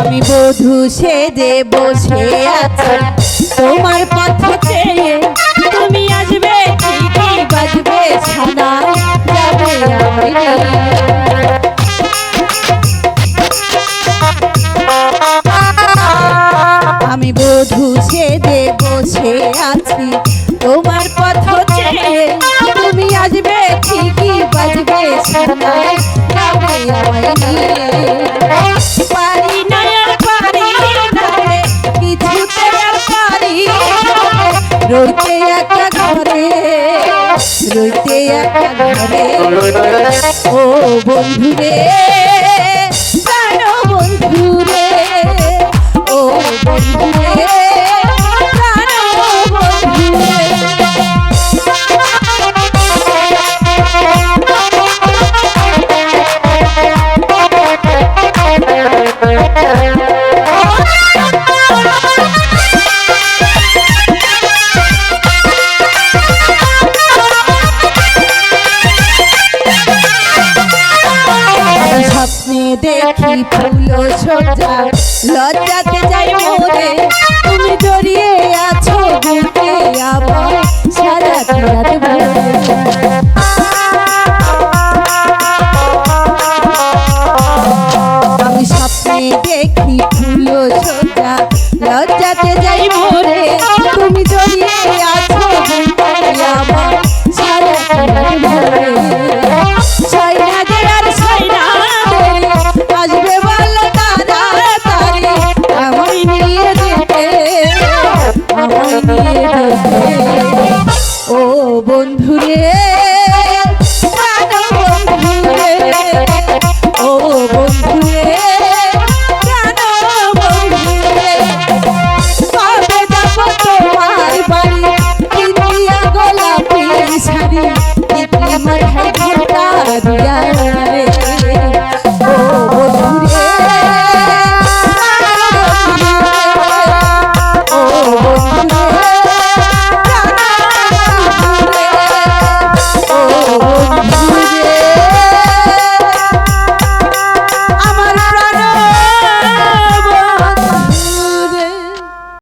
আমি বধু সেজে বসে আছি। তোমার পথ বধু বসে আছি। তোমার পথ তুমি আসবে ঠিকই বাজবে যাবে পারি না পারি রইতে একা ঘরে, রইতে একা ঘরে। ও বন্ধু রে দেখি ফুল সোজা। লজ্জাতে যাই মোরে তুমি জড়িয়ে আছো বুকে আবার সারা রাত Bye.